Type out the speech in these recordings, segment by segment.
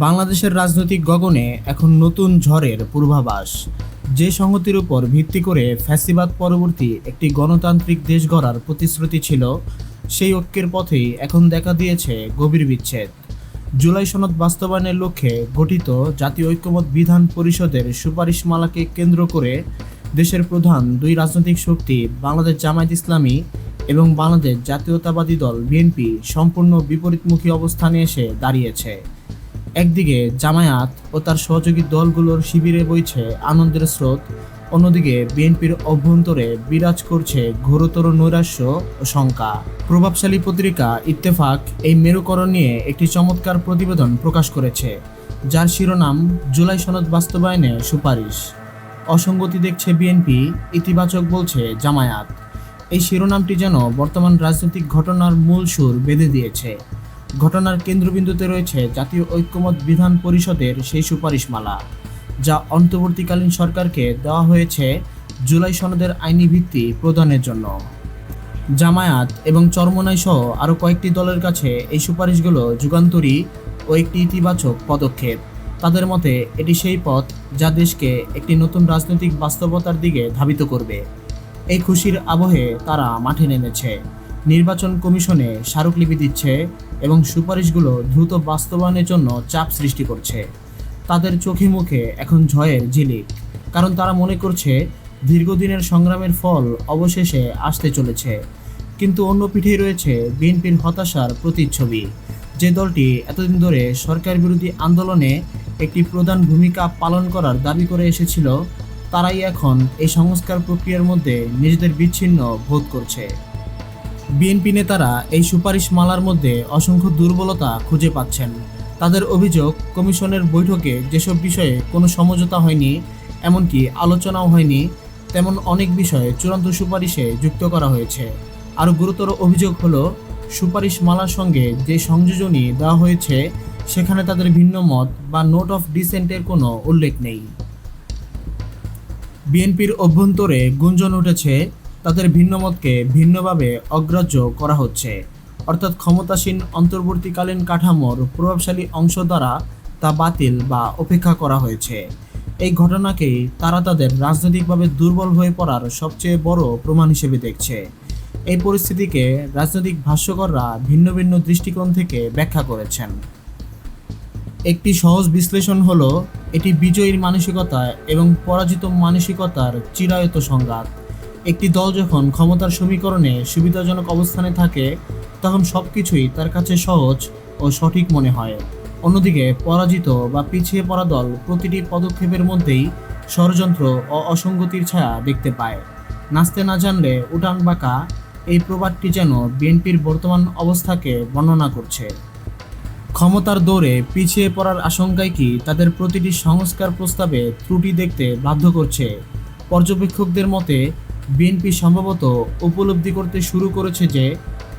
বাংলাদেশের রাজনৈতিক গগনে এখন নতুন ঝড়ের পূর্বাভাস। যে সংহতির উপর ভিত্তি করে ফ্যাসিবাদ পরবর্তী একটি গণতান্ত্রিক দেশ গড়ার প্রতিশ্রুতি ছিল, সেই ঐক্যের পথেই এখন দেখা দিয়েছে গভীর বিচ্ছেদ। জুলাই সনদ বাস্তবায়নের লক্ষ্যে গঠিত জাতীয় ঐক্যমত বিধান পরিষদের সুপারিশমালাকে কেন্দ্র করে দেশের প্রধান দুই রাজনৈতিক শক্তি বাংলাদেশ জামায়াত ইসলামী এবং বাংলাদেশ জাতীয়তাবাদী দল বিএনপি সম্পূর্ণ বিপরীতমুখী অবস্থানে এসে দাঁড়িয়েছে। একদিকে জামায়াত ও তার সহযোগী দলগুলোর শিবিরে বইছে আনন্দের স্রোত, অন্যদিকে বিএনপির অভ্যন্তরে বিরাজ করছে ঘোরতর নৈরাশ্য ও শঙ্কা। প্রভাবশালী পত্রিকা ইত্তেফাক এই মেরুকরণ নিয়ে একটি চমৎকার প্রতিবেদন প্রকাশ করেছে, যার শিরোনাম জুলাই সনদ বাস্তবায়নে সুপারিশ। অসঙ্গতি দেখছে বিএনপি, ইতিবাচক বলছে জামায়াত। এই শিরোনামটি যেন বর্তমান রাজনৈতিক ঘটনার মূল সুর বেঁধে দিয়েছে। ঘটনার কেন্দ্রবিন্দুতে রয়েছে জাতীয় ঐক্যমত বিধান পরিষদের সেই সুপারিশমালা, যা অন্তর্বর্তীকালীন সরকারকে দেওয়া হয়েছে জুলাই সনদের আইনি ভিত্তি প্রদানের জন্য। জামায়াত এবং চরমনাই সহ আরও কয়েকটি দলের কাছে এই সুপারিশগুলো যুগান্তরী ও একটি ইতিবাচক পদক্ষেপ। তাদের মতে, এটি সেই পথ যা দেশকে একটি নতুন রাজনৈতিক বাস্তবতার দিকে ধাবিত করবে। এই খুশির আবহে তারা মাঠে নেমেছে। নির্বাচন কমিশনে স্মারকলিপি দিচ্ছে এবং সুপারিশগুলো দ্রুত বাস্তবায়নের জন্য চাপ সৃষ্টি করছে। তাদের চোখে মুখে এখন ঝয়ের ঝিলিক, কারণ তারা মনে করছে দীর্ঘদিনের সংগ্রামের ফল অবশেষে আসতে চলেছে। কিন্তু অন্য পিঠেই রয়েছে বিএনপির হতাশার প্রতিচ্ছবি। যে দলটি এতদিন ধরে সরকার বিরোধী আন্দোলনে একটি প্রধান ভূমিকা পালন করার দাবি করে এসেছিল, তারাই এখন এই সংস্কার প্রক্রিয়ার মধ্যে নিজেদের বিচ্ছিন্ন বোধ করছে। বিএনপি নেতারা এই সুপারিশ মালার মধ্যে অসংখ্য দুর্বলতা খুঁজে পাচ্ছেন। তাদের অভিযোগ, কমিশনের বৈঠকে যেসব বিষয়ে কোনো সমঝোতা হয়নি, এমনকি আলোচনাও হয়নি, তেমন অনেক বিষয়ে চূড়ান্ত সুপারিশে যুক্ত করা হয়েছে। আরও গুরুতর অভিযোগ হলো সুপারিশ মালার সঙ্গে যে সংযোজনী দেওয়া হয়েছে, সেখানে তাদের ভিন্ন মত বা নোট অফ ডিসেন্টের কোনো উল্লেখ নেই। বিএনপির অভ্যন্তরে গুঞ্জন উঠেছে তাদের ভিন্নমতকে ভিন্নভাবে অগ্রাহ্য করা হচ্ছে। অর্থাৎ ক্ষমতাসীন অন্তর্বর্তীকালীন কাঠামোর প্রভাবশালী অংশ দ্বারা তা বাতিল বা উপেক্ষা করা হয়েছে। এই ঘটনাকেই তারা তাদের রাজনৈতিকভাবে দুর্বল হয়ে পড়ার সবচেয়ে বড় প্রমাণ হিসেবে দেখছে। এই পরিস্থিতিকে রাজনৈতিক ভাষ্যকররা ভিন্ন ভিন্ন দৃষ্টিকোণ থেকে ব্যাখ্যা করেছেন। একটি সহজ বিশ্লেষণ হলো, এটি বিজয়ীর মানসিকতা এবং পরাজিত মানসিকতার চিরায়ত সংঘাত। একটি দল যখন ক্ষমতার সমীকরণে সুবিধাজনক অবস্থানে থাকে, তখন সব কিছুই তার কাছে সহজ ও সঠিক মনে হয়। অন্যদিকে, পরাজিত বা পিছিয়ে পড়া দল প্রতিটি পদক্ষেপের মধ্যেই ষড়যন্ত্র ও অসঙ্গতির ছায়া দেখতে পায়। নাচতে না জানলে উঠান বাঁকা, এই প্রবাদটি যেন বিএনপির বর্তমান অবস্থাকে বর্ণনা করছে। ক্ষমতার দৌড়ে পিছিয়ে পড়ার আশঙ্কায় কি তাদের প্রতিটি সংস্কার প্রস্তাবে ত্রুটি দেখতে বাধ্য করছে? পর্যবেক্ষকদের মতে বিএনপি সম্ভবত উপলব্ধি করতে শুরু করেছে যে,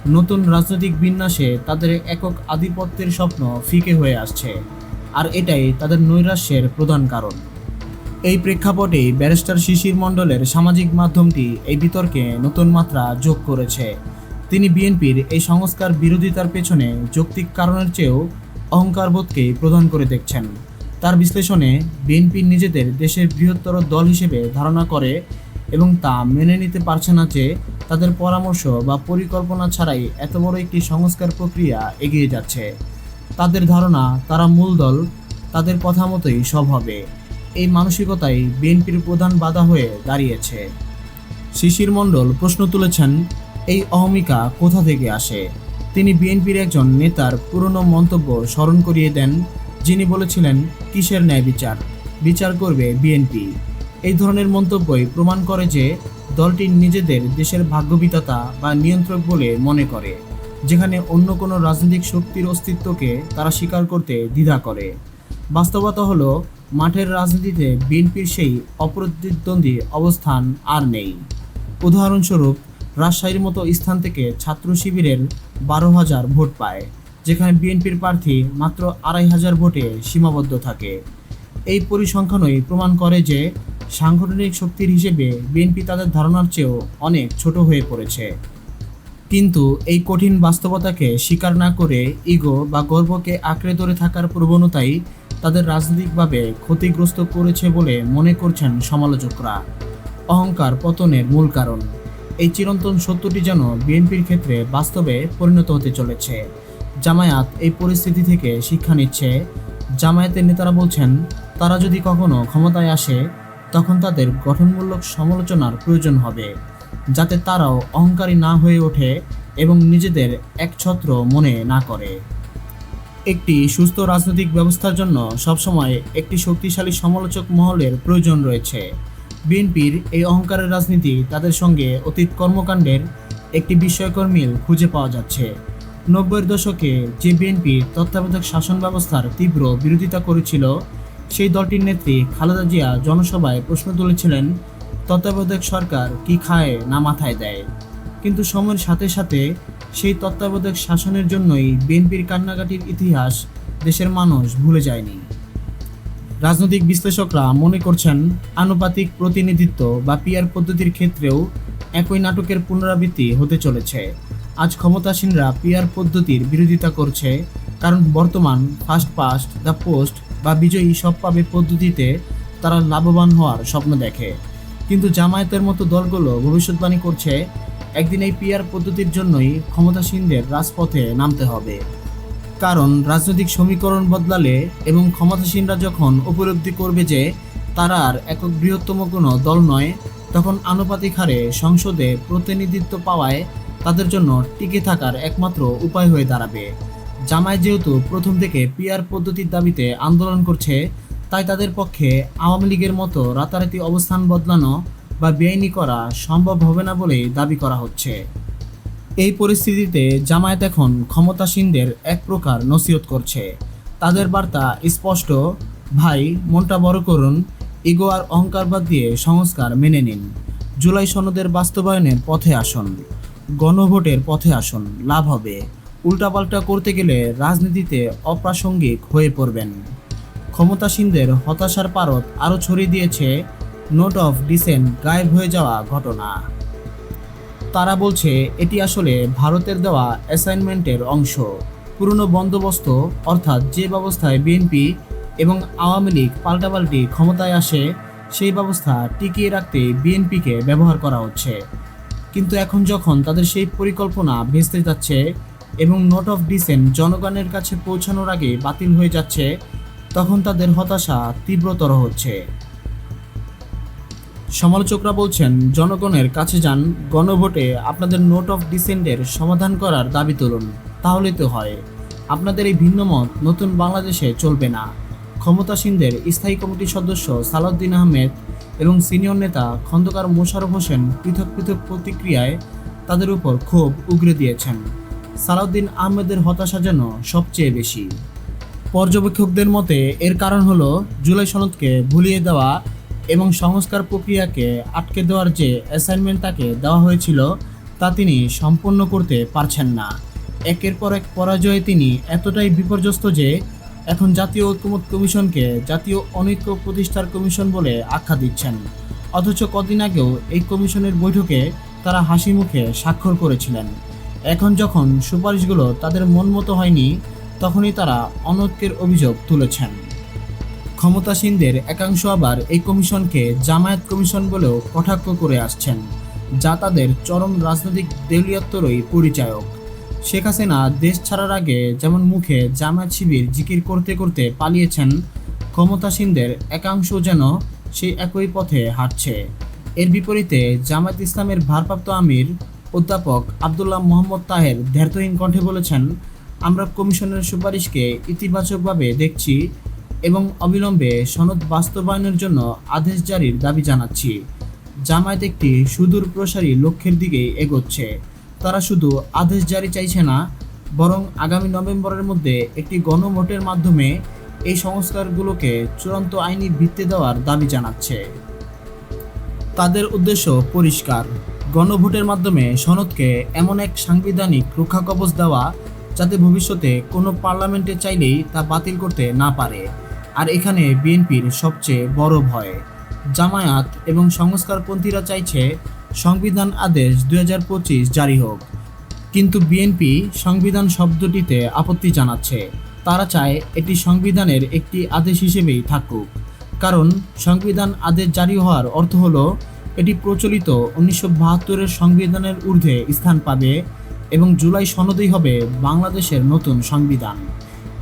নতুন রাজনৈতিক বিন্যাসে তাদের একক আধিপত্যের স্বপ্ন ফিকে হয়ে আসছে। আর এটাই তাদের নৈরাশ্যের প্রধান কারণ। এই প্রেক্ষাপটে ব্যারিস্টার শিশির মণ্ডলের সামাজিক মাধ্যমটি এই বিতর্কে নতুন মাত্রা যোগ করেছে। তিনি বিএনপির এই সংস্কার বিরোধিতার পেছনে যৌক্তিক কারণের চেয়েও অহংকারবোধকেই প্রদান করে দেখছেন। তার বিশ্লেষণে বিএনপি নিজেদের দেশের বৃহত্তর দল হিসেবে ধারণা করে এবং তা মেনে নিতে পারছে না যে তাদের পরামর্শ বা পরিকল্পনা ছাড়াই এত বড় একটি সংস্কার প্রক্রিয়া এগিয়ে যাচ্ছে। তাদের ধারণা, তারা মূল দল, তাদের কথা মতোই সব হবে। এই মানসিকতাই বিএনপির প্রধান বাধা হয়ে দাঁড়িয়েছে। শিশির মণ্ডল প্রশ্ন তুলেছেন, এই অহমিকা কোথা থেকে আসে? তিনি বিএনপির একজন নেতার পুরনো মন্তব্য স্মরণ করিয়ে দেন, যিনি বলেছিলেন, কিসের ন্যায় বিচার? বিচার করবে বিএনপি। এই ধরনের মন্তব্যই প্রমাণ করে যে দলটি নিজেদের দেশের ভাগ্যবিধাতা বা নিয়ন্ত্রক বলে মনে করে, যেখানে অন্য কোনো রাজনৈতিক শক্তির অস্তিত্বকে তারা স্বীকার করতে দ্বিধা করে। বাস্তবতা হলো, মাঠের রাজনীতিতে বিএনপির সেই অপ্রতিদ্বন্দ্বী অবস্থান আর নেই। উদাহরণস্বরূপ, রাজশাহীর মতো স্থান থেকে ছাত্র শিবিরের বারো হাজার ভোট পায়, যেখানে বিএনপির প্রার্থী মাত্র আড়াই হাজার ভোটে সীমাবদ্ধ থাকে। এই পরিসংখ্যানই প্রমাণ করে যে সাংগঠনিক শক্তির হিসেবে বিএনপি তাদের ধারণার চেয়েও অনেক ছোট হয়ে পড়েছে। কিন্তু এই কঠিন বাস্তবতাকে স্বীকার না করে ইগো বা গর্বকে আঁকড়ে ধরে থাকার প্রবণতাই তাদের রাজনৈতিকভাবে ক্ষতিগ্রস্ত করেছে বলে মনে করছেন সমালোচকরা। অহংকার পতনের মূল কারণ। এই চিরন্তন সত্যটি যেন বিএনপির ক্ষেত্রে বাস্তবে পরিণত হতে চলেছে। জামায়াত এই পরিস্থিতি থেকে শিক্ষা নিচ্ছে। জামায়াতের নেতারা বলছেন, তারা যদি কখনো ক্ষমতায় আসে তখন তাদের গঠনমূলক সমালোচনার প্রয়োজন হবে, যাতে তারাও অহংকারী না হয়ে ওঠে এবং নিজেদের একছত্র মনে না করে। একটি সুস্থ রাজনৈতিক ব্যবস্থার জন্য সবসময় একটি শক্তিশালী সমালোচক মহলের প্রয়োজন রয়েছে। বিএনপির এই অহংকারের রাজনীতি তাদের সঙ্গে অতীত কর্মকাণ্ডের একটি বিস্ময়কর মিল খুঁজে পাওয়া যাচ্ছে। নব্বইয়ের দশকে যে বিএনপির তত্ত্বাবধায়ক শাসন ব্যবস্থার তীব্র বিরোধিতা করেছিল সেই দলটির নেত্রী খালেদা জিয়া জনসভায় প্রশ্ন তুলেছিলেন, তত্ত্বাবধায়ক সরকার কি খায় না মাথায় দেয়? কিন্তু সময়ের সাথে সাথে সেই তত্ত্বাবধায়ক শাসনের জন্যই বিএনপির কান্নাকাটির ইতিহাস দেশের মানুষ ভুলে যায়নি। রাজনৈতিক বিশ্লেষকরা মনে করছেন, আনুপাতিক প্রতিনিধিত্ব বা পিয়ার পদ্ধতির ক্ষেত্রেও একই নাটকের পুনরাবৃত্তি হতে চলেছে। আজ ক্ষমতাসীনরা পিয়ার পদ্ধতির বিরোধিতা করছে, কারণ বর্তমান ফার্স্ট পাস্ট দ্য পোস্ট বা বিজয়ী সব পাবে পদ্ধতিতে তারা লাভবান হওয়ার স্বপ্ন দেখে। কিন্তু জামায়াতের মতো দলগুলো ভবিষ্যৎবাণী করছে, একদিন এই পিয়ার পদ্ধতির জন্যই ক্ষমতাসীনদের রাজপথে নামতে হবে। কারণ রাজনৈতিক সমীকরণ বদলালে এবং ক্ষমতাসীনরা যখন উপলব্ধি করবে যে তারা আর একক বৃহত্তম কোনো দল নয়, তখন আনুপাতিক হারে সংসদে প্রতিনিধিত্ব পাওয়ায় তাদের জন্য টিকে থাকার একমাত্র উপায় হয়ে দাঁড়াবে। জামায়াত যেহেতু প্রথম থেকে পিয়ার পদ্ধতির দাবিতে আন্দোলন করছে, তাই তাদের পক্ষে আওয়ামী লীগের মতো রাতারাতি অবস্থান বদলানো বা বেআইনি করা সম্ভব হবে না বলেই দাবি করা হচ্ছে। এই পরিস্থিতিতে জামায়াত এখন ক্ষমতাসীনদের এক প্রকার নসিহত করছে। তাদের বার্তা স্পষ্ট, ভাই, মনটা বড় করুন, ইগো আর অহংকার বাদ দিয়ে সংস্কার মেনে নিন। জুলাই সনদের বাস্তবায়নের পথে আসুন, গণভোটের পথে আসুন, লাভ হবে। উল্টাপাল্টা করতে গেলে রাজনীতিতে অপ্রাসঙ্গিক হয়ে পড়বেন। ক্ষমতাসীনদের হতাশার পারত আরও ছড়িয়ে দিয়েছে নোট অফ ডিসেন্ট গায়েব হয়ে যাওয়া ঘটনা। তারা বলছে, এটি আসলে ভারতের দেওয়া অ্যাসাইনমেন্টের অংশ। পুরনো বন্দোবস্ত, অর্থাৎ যে ব্যবস্থায় বিএনপি এবং আওয়ামী লীগ পাল্টাপাল্টি ক্ষমতায় আসে, সেই ব্যবস্থা টিকিয়ে রাখতে বিএনপিকে ব্যবহার করা হচ্ছে। কিন্তু এখন যখন তাদের সেই পরিকল্পনা ভেস্তে যাচ্ছে এবং নোট অফ ডিসেন্ট জনগণের কাছে পৌঁছানোর আগে বাতিল হয়ে যাচ্ছে, তখন তাদের হতাশা তীব্রতর হচ্ছে। সমালোচকরা বলছেন, জনগণের কাছে যান, গণভোটে আপনাদের নোট অফ ডিসেন্টের সমাধান করার দাবি তুলুন তাহলে তো হয়। আপনাদের এই ভিন্নমত নতুন বাংলাদেশে চলবে না। ক্ষমতাসীনদের স্থায়ী কমিটির সদস্য সালাউদ্দিন আহমেদ এবং সিনিয়র নেতা খন্দকার মোশাররফ হোসেন পৃথক পৃথক প্রতিক্রিয়ায় তাদের উপর ক্ষোভ উগরে দিয়েছেন। সালাউদ্দিন আহমেদের হতাশা যেন সবচেয়ে বেশি। পর্যবেক্ষকদের মতে, এর কারণ হলো জুলাই সনদকে ভুলিয়ে দেওয়া এবং সংস্কার প্রক্রিয়াকে আটকে দেওয়ার যে অ্যাসাইনমেন্ট তাকে দেওয়া হয়েছিল, তা তিনি সম্পন্ন করতে পারছেন না। একের পর এক পরাজয়ে তিনি এতটাই বিপর্যস্ত যে, এখন জাতীয় ঐক্যমত কমিশনকে জাতীয় অনৈক্য প্রতিষ্ঠার কমিশন বলে আখ্যা দিচ্ছেন। অথচ কদিন আগেও এই কমিশনের বৈঠকে তারা হাসি মুখে স্বাক্ষর করেছিলেন। এখন যখন সুপারিশগুলো তাদের মন মতো হয়নি, তখনই তারা অনৈক্যের অভিযোগ তুলেছেন। ক্ষমতাসীনদের একাংশ আবার এই কমিশনকে জামায়াত কমিশন বলেও কটাক্ষ করে আসছেন, যা তাদের চরম রাজনৈতিক দেউলিয়াত্তরই পরিচায়ক। শেখ হাসিনা দেশ ছাড়ার আগে যেমন মুখে জামায়াত শিবির জিকির করতে করতে পালিয়েছেন, ক্ষমতাসীনদের একাংশ যেন সেই একই পথে হাঁটছে। এর বিপরীতে জামায়াত ইসলামের ভারপ্রাপ্ত আমির অধ্যাপক আবদুল্লাহ মোহাম্মদ তাহের দ্ব্যর্থহীন কণ্ঠে বলেছেন, আমরা কমিশনের সুপারিশকে ইতিবাচকভাবে দেখছি এবং অবিলম্বে সনদ বাস্তবায়নের জন্য আদেশ জারির দাবি জানাচ্ছি। জামায়াত একটি সুদূর প্রসারী লক্ষ্যের দিকে এগোচ্ছে। তারা শুধু আদেশ জারি চাইছে না, বরং আগামী নভেম্বরের মধ্যে একটি গণভোটের মাধ্যমে এই সংস্কারগুলোকে চূড়ান্ত আইনি ভিত্তি দেওয়ার দাবি জানাচ্ছে। তাদের উদ্দেশ্য পরিষ্কার। গণভোটের মাধ্যমে সনদকে এমন এক সাংবিধানিক রক্ষা কবচ দেওয়া যাতে ভবিষ্যতে কোনো পার্লামেন্টে চাইলেই তা বাতিল করতে না পারে। আর এখানে বিএনপির সবচেয়ে বড় ভয়, জামায়াত এবং সংস্কারপন্থীরা চাইছে সংবিধান আদেশ দু হাজার পঁচিশ জারি হোক। কিন্তু বিএনপি সংবিধান শব্দটিতে আপত্তি জানাচ্ছে। তারা চায় এটি সংবিধানের একটি আদেশ হিসেবেই থাকুক। কারণ সংবিধান আদেশ জারি হওয়ার অর্থ হলো এটি প্রচলিত উনিশশো বাহাত্তরের সংবিধানের ঊর্ধ্বে স্থান পাবে এবং জুলাই সনদেই হবে বাংলাদেশের নতুন সংবিধান।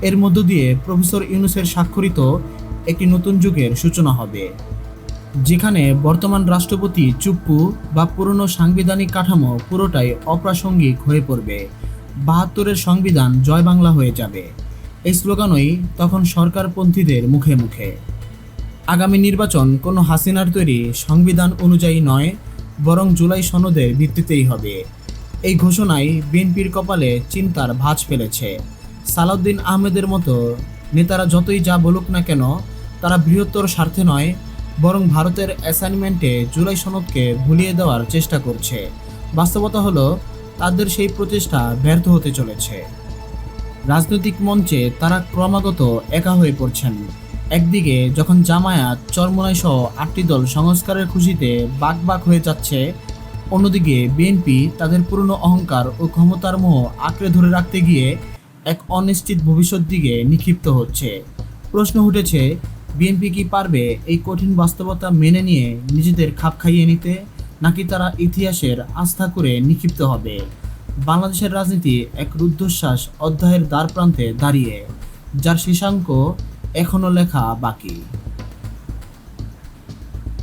এর মধ্য দিয়ে প্রফেসর ইউনুসের স্বাক্ষরিত একটি নতুন যুগের সূচনা হবে, যেখানে বর্তমান রাষ্ট্রপতি চুপ্পু বা পুরনো সাংবিধানিক কাঠামো পুরোটাই অপ্রাসঙ্গিক হয়ে পড়বে। বাহাত্তরের সংবিধান জয় বাংলা হয়ে যাবে। এই স্লোগানই তখন সরকারপন্থীদের মুখে মুখে। আগামী নির্বাচন কোনো হাসিনার তৈরি সংবিধান অনুযায়ী নয়, বরং জুলাই সনদের ভিত্তিতেই হবে। এই ঘোষণায় বিএনপির কপালে চিন্তার ভাঁজ ফেলেছে। সালাউদ্দিন আহমেদের মতো নেতারা যতই যা বলুক না কেন, তারা বৃহত্তর স্বার্থে নয়, বরং ভারতের অ্যাসাইনমেন্টে জুলাই সনদকে ভুলিয়ে দেওয়ার চেষ্টা করছে। বাস্তবতা হলো, তাদের সেই প্রচেষ্টা ব্যর্থ হতে চলেছে। রাজনৈতিক মঞ্চে তারা ক্রমাগত একা হয়ে পড়ছেন। একদিকে যখন জামায়াত, চরমোনাই সহ আটটি দল সংস্কারের খুশিতে বাক বাক হয়ে যাচ্ছে, অন্যদিকে বিএনপি তাদের পুরনো অহংকার ও ক্ষমতার মোহ আঁকড়ে ধরে রাখতে গিয়ে এক অনিশ্চিত ভবিষ্যৎ দিকে নিক্ষিপ্ত হচ্ছে। প্রশ্ন উঠেছে বিএনপি কি পারবে এই কঠিন বাস্তবতা মেনে নিয়ে নিজেদের খাপ খাইয়ে নিতে, নাকি তারা ইতিহাসের আস্থা করে নিক্ষিপ্ত হবে? বাংলাদেশের রাজনীতি এক রুদ্ধশ্বাস অধ্যায়ের দ্বার প্রান্তে দাঁড়িয়ে, যার শীর্ষাঙ্ক এখনও লেখা বাকি।